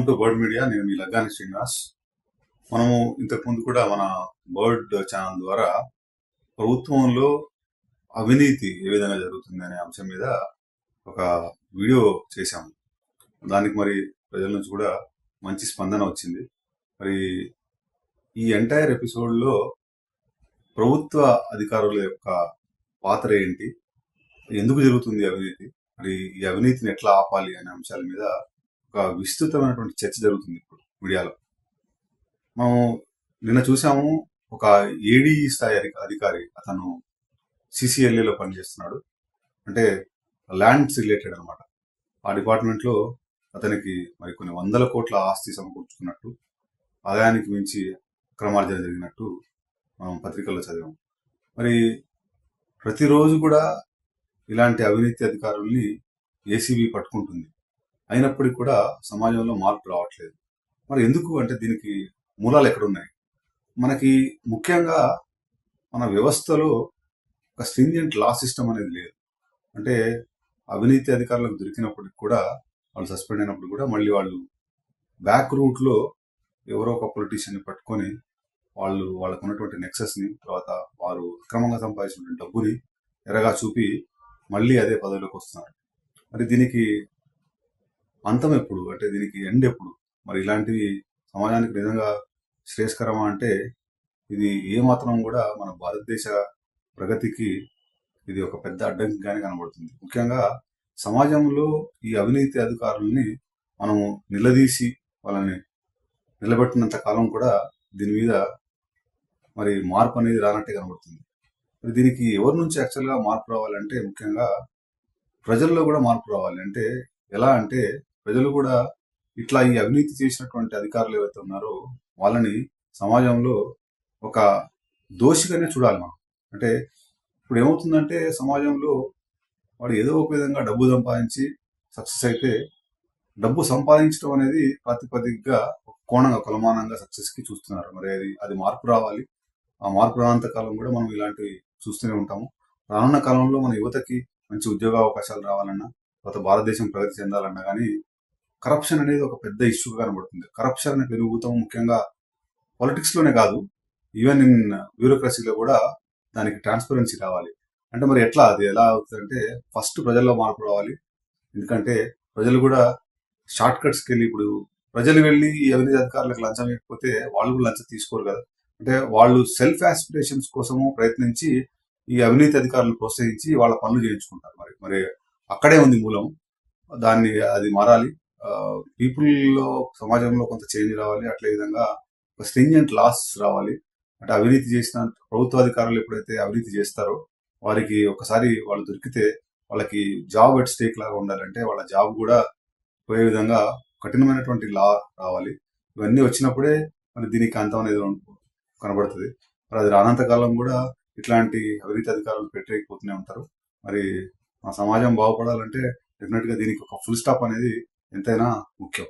Welcome to bird media నేను మీ లగ్గాని శ్రీనివాస్. మనము ఇంతకుముందు కూడా మన బర్డ్ ఛానల్ ద్వారా ప్రభుత్వంలో అవినీతి ఏ విధంగా జరుగుతుంది అనే అంశం మీద ఒక వీడియో చేశాము. దానికి మరి ప్రజల నుంచి కూడా మంచి స్పందన వచ్చింది. మరి ఈ ఎంటైర్ ఎపిసోడ్లో ప్రభుత్వ అధికారుల యొక్క పాత్ర ఏంటి? ఎందుకు జరుగుతుంది అవినీతి? మరి ఈ అవినీతిని ఎట్లా ఆపాలి అనే అంశాల మీద ఒక విస్తృతమైనటువంటి చర్చ జరుగుతుంది ఇప్పుడు మీడియాలో. మనం నిన్న చూసాము ఒక ఏడీ స్థాయి అధిక- అధికారి అతను సిసిఎల్ఏలో పనిచేస్తున్నాడు. అంటే ల్యాండ్స్ రిలేటెడ్ అనమాట ఆ డిపార్ట్మెంట్లో అతనికి మరి కొన్ని వందల కోట్ల ఆస్తి సమకూర్చుకున్నట్టు ఆదాయానికి మించి అక్రమార్జన జరిగినట్టు మనం పత్రికల్లో చదివాం మరి ప్రతిరోజు కూడా ఇలాంటి అవినీతి అధికారుల్ని ఏసీబీ పట్టుకుంటుంది. అయినప్పటికీ కూడా సమాజంలో మార్పు రావట్లేదు. మరి ఎందుకు అంటే దీనికి మూలాలు ఎక్కడున్నాయి? మనకి ముఖ్యంగా మన వ్యవస్థలో ఒక స్ట్రింజెంట్ లా సిస్టమ్ అనేది లేదు. అంటే అవినీతి అధికారులకు దొరికినప్పటికి కూడా వాళ్ళు సస్పెండ్ అయినప్పుడు కూడా మళ్ళీ వాళ్ళు బ్యాక్ రూట్లో ఎవరో ఒక పొలిటీషియన్ని పట్టుకొని వాళ్ళు వాళ్ళకు ఉన్నటువంటి నెక్సెస్ని తర్వాత వారు అక్రమంగా సంపాదించిన డబ్బుని ఎరగా చూపి మళ్ళీ అదే పదవిలోకి వస్తున్నారు. మరి దీనికి అంతం ఎప్పుడు అంటే దీనికి ఎండ్ ఎప్పుడు మరి ఇలాంటివి సమాజానికి నిజంగా శ్రేయస్కరమా అంటే ఇది ఏమాత్రం కూడా మన భారతదేశ ప్రగతికి ఇది ఒక పెద్ద అడ్డంకిగానే కనబడుతుంది. ముఖ్యంగా సమాజంలో ఈ అవినీతి అధికారుల్ని మనము నిలదీసి వాళ్ళని నిలబెట్టినంత కాలం కూడా దీని మీద మరి మార్పు అనేది రానట్టే కనబడుతుంది. మరి దీనికి ఎవరి నుంచి యాక్చువల్గా మార్పు రావాలంటే ముఖ్యంగా ప్రజల్లో కూడా మార్పు రావాలి. అంటే ఎలా అంటే ప్రజలు కూడా ఇట్లా ఈ అవినీతి చేసినటువంటి అధికారులు ఏవైతే ఉన్నారో వాళ్ళని సమాజంలో ఒక దోషిగానే చూడాలి మనం. అంటే ఇప్పుడు ఏమవుతుందంటే సమాజంలో వాడు ఏదో ఒక విధంగా డబ్బు సంపాదించి సక్సెస్ అయితే డబ్బు సంపాదించడం అనేది ప్రాతిపదికగా ఒక కోణంగా కొలమానంగా సక్సెస్కి చూస్తున్నారు. మరి అది అది మార్పు రావాలి. ఆ మార్పు రానంత కాలం కూడా మనం ఇలాంటివి చూస్తూనే ఉంటాము. రానున్న కాలంలో మన యువతకి మంచి ఉద్యోగ అవకాశాలు రావాలన్నా కొత్త భారతదేశం ప్రగతి చెందాలన్నా కానీ కరప్షన్ అనేది ఒక పెద్ద ఇష్యూగా కనబడుతుంది. కరప్షన్ పెరుగుతాం ముఖ్యంగా పాలిటిక్స్లోనే కాదు ఈవెన్ ఇన్ బ్యూరోక్రసీలో కూడా దానికి ట్రాన్స్పరెన్సీ రావాలి. అంటే మరి ఎట్లా అది ఎలా అవుతుందంటే ఫస్ట్ ప్రజల్లో మార్పు రావాలి. ఎందుకంటే ప్రజలు కూడా షార్ట్ కట్స్కి వెళ్ళి ఇప్పుడు ప్రజలు వెళ్ళి ఈ అవినీతి అధికారులకు లంచం ఇవ్వకపోతే వాళ్ళు కూడా లంచం తీసుకోరు కదా. అంటే వాళ్ళు సెల్ఫ్ ఆస్పిరేషన్స్ కోసము ప్రయత్నించి ఈ అవినీతి అధికారులను ప్రోత్సహించి వాళ్ళ పనులు చేయించుకుంటారు మరి. మరి అక్కడే ఉంది మూలం. దాన్ని అది మారాలి. పీపుల్లో సమాజంలో కొంత చేంజ్ రావాలి అట్లే విధంగా ఒక స్ట్రింజెంట్ లాస్ రావాలి. అంటే అవినీతి చేసిన ప్రభుత్వ అధికారులు ఎప్పుడైతే అవినీతి చేస్తారో వారికి ఒకసారి వాళ్ళు దొరికితే వాళ్ళకి జాబ్ ఎట్ స్టేక్ లాగా ఉండాలంటే వాళ్ళ జాబ్ కూడా పోయే విధంగా కఠినమైనటువంటి లా రావాలి. ఇవన్నీ వచ్చినప్పుడే మరి దీనికి అంతం అనేది కనబడుతుంది. మరి అది రానంత కాలం కూడా ఇట్లాంటి అవినీతి అధికారులు పెట్టలేకపోతూనే ఉంటారు. మరి మా సమాజం బాగుపడాలంటే డెఫినెట్గా దీనికి ఒక ఫుల్ స్టాప్ అనేది ఎంతైనా ముఖ్యం.